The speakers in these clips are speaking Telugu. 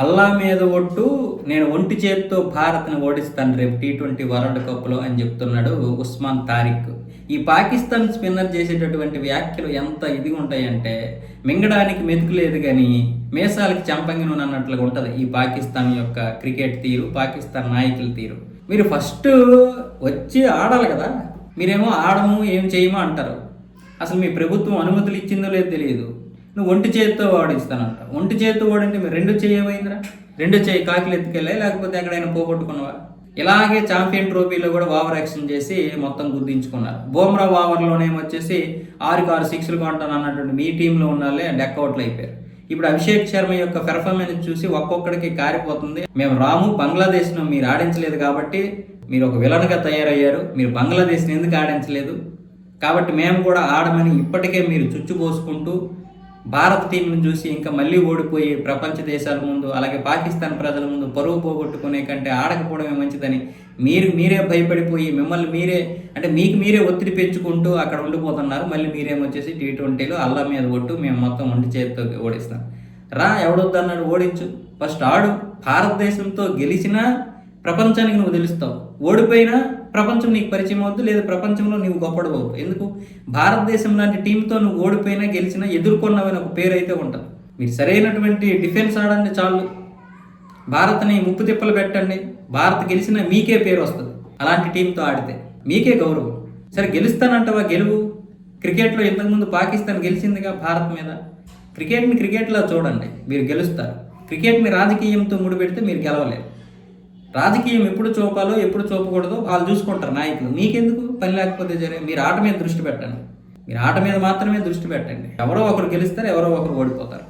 అల్లా మీద ఒట్టు నేను ఒంటి చేత్తో భారత్ని ఓడిస్తాను రేపు టీ ట్వంటీ వరల్డ్ కప్లో అని చెప్తున్నాడు ఉస్మాన్ తారిక్. ఈ పాకిస్తాన్ స్పిన్నర్ చేసేటటువంటి వ్యాఖ్యలు ఎంత ఇదిగా ఉంటాయంటే మింగడానికి మెతుకు లేదు కానీ మేసాలకి చంపంగి నూనె అన్నట్లుగా ఉంటుంది ఈ పాకిస్తాన్ యొక్క క్రికెట్ తీరు పాకిస్తాన్ నాయకుల తీరు. మీరు ఫస్ట్ వచ్చి ఆడాలి కదా మీరేమో ఆడము ఏం చేయమో అంటారు. అసలు మీ ప్రభుత్వం అనుమతులు ఇచ్చిందో లేదో తెలియదు. నువ్వు ఒంటి చేతితో ఓడిస్తానంట ఒంటి చేతితో ఓడంటే మీరు రెండు చేయమైందిరా రెండు చేయి కాకిలు ఎత్తుకెళ్ళాయి? లేకపోతే ఎక్కడైనా పోగొట్టుకున్నావా? ఇలాగే ఛాంపియన్ ట్రోఫీలో కూడా ఓవర్ యాక్షన్ చేసి మొత్తం గుర్తించుకున్నారు బోమ్రా ఓవర్లోనేమొచ్చేసి ఆరుకు ఆరు సిక్స్లు కొంటాను అన్నటువంటి మీ టీంలో ఉండాలి డెక్అవుట్లు అయిపోయారు. ఇప్పుడు అభిషేక్ శర్మ యొక్క పెర్ఫార్మెన్స్ చూసి ఒక్కొక్కడికి కారిపోతుంది. మేము రాము బంగ్లాదేశ్ను మీరు ఆడించలేదు కాబట్టి మీరు ఒక విలన్గా తయారయ్యారు. మీరు బంగ్లాదేశ్ని ఎందుకు ఆడించలేదు? కాబట్టి మేము కూడా ఆడమని ఇప్పటికే మీరు చుచ్చుపోసుకుంటూ భారత టీంను చూసి ఇంకా మళ్ళీ ఓడిపోయి ప్రపంచ దేశాల ముందు అలాగే పాకిస్తాన్ ప్రజల ముందు పరువు పోగొట్టుకునే కంటే ఆడకపోవడమే మంచిదని మీరు మీరే భయపడిపోయి మిమ్మల్ని మీరే అంటే మీకు మీరే ఒత్తిడి పెంచుకుంటూ అక్కడ ఉండిపోతున్నారు. మళ్ళీ మీరేమొచ్చేసి టీ ట్వంటీలో అల్లా మీద కొట్టు మేము మొత్తం ఒంటి చేతితో ఓడిస్తాం. రా ఎవడొద్దన్నాడు ఓడించు. ఫస్ట్ ఆడు. భారతదేశంతో గెలిచినా ప్రపంచానికి నువ్వు తెలుస్తావు. ఓడిపోయినా ప్రపంచం నీకు పరిచయం అవద్దు లేదా ప్రపంచంలో నీవు గొప్పడవు ఎందుకు? భారతదేశం లాంటి టీంతో నువ్వు ఓడిపోయినా గెలిచినా ఎదుర్కొన్నావని ఒక పేరు అయితే ఉంటుంది. మీరు సరైనటువంటి డిఫెన్స్ ఆడండి చాలు. భారత్ని ముప్పు తిప్పలు పెట్టండి. భారత్ గెలిచినా మీకే పేరు వస్తుంది. అలాంటి టీంతో ఆడితే మీకే గౌరవం. సరే గెలుస్తానంటావా? గెలువు. క్రికెట్లో ఇంతకుముందు పాకిస్తాన్ గెలిచిందిగా భారత్ మీద. క్రికెట్ని క్రికెట్లో చూడండి. మీరు గెలుస్తారు. క్రికెట్ని రాజకీయంతో ముడిపెడితే మీరు గెలవలేరు. రాజకీయం ఎప్పుడు చూపాలో ఎప్పుడు చూపకూడదో వాళ్ళు చూసుకుంటారు నాయకులు. మీకెందుకు పని లేకపోతే సరే మీరు ఆట మీద దృష్టి పెట్టండి. మీరు ఆట మీద మాత్రమే దృష్టి పెట్టండి. ఎవరో ఒకరు గెలుస్తారు ఎవరో ఒకరు ఓడిపోతారు.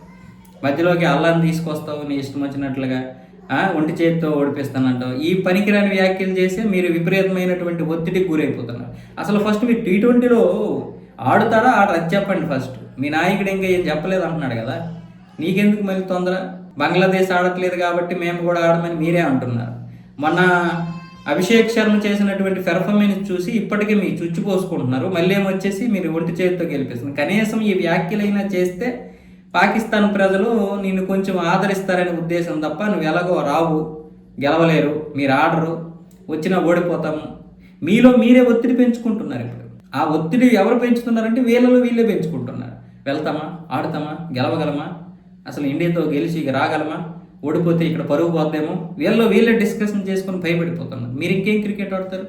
మధ్యలోకి అల్లాన్ని తీసుకొస్తావు నీ ఇష్టం వచ్చినట్లుగా ఒంటి చేతితో ఓడిపిస్తానంటావు. ఈ పనికిరాని వ్యాఖ్యలు చేసి మీరు విపరీతమైనటువంటి ఒత్తిడికి గురైపోతున్నారు. అసలు ఫస్ట్ మీరు టీ ట్వంటీలో ఆడుతారా ఆడ అది చెప్పండి ఫస్ట్. మీ నాయకుడు ఇంకా ఏం చెప్పలేదు అంటున్నాడు కదా. నీకెందుకు మళ్ళీ తొందర? బంగ్లాదేశ్ ఆడట్లేదు కాబట్టి మేము కూడా ఆడమని మీరే అంటున్నారు. మొన్న అభిషేక్ శర్మ చేసినటువంటి పెర్ఫార్మెన్స్ చూసి ఇప్పటికే మీరు చుచ్చిపోసుకుంటున్నారు మళ్ళీ ఏమొచ్చేసి మీరు ఒంటి చేతితో గెలిపిస్తుంది కనీసం ఈ వ్యాఖ్యలైనా చేస్తే పాకిస్తాన్ ప్రజలు నిన్ను కొంచెం ఆదరిస్తారనే ఉద్దేశం తప్ప నువ్వు ఎలాగో రావు గెలవలేరు మీరు ఆడరు వచ్చినా ఓడిపోతాము మీలో మీరే ఒత్తిడి పెంచుకుంటున్నారు ఇప్పుడు. ఆ ఒత్తిడి ఎవరు పెంచుతున్నారంటే వీళ్ళలో వీళ్ళే పెంచుకుంటున్నారు. వెళ్తామా ఆడతామా గెలవగలమా? అసలు ఇండియాతో గెలిచి రాగలమా? ఓడిపోతే ఇక్కడ పరువు పోద్దేమో? వీళ్ళు వీళ్ళే డిస్కషన్ చేసుకొని భయపడిపోతున్నారు. మీరు ఇంకేం క్రికెట్ ఆడతారు?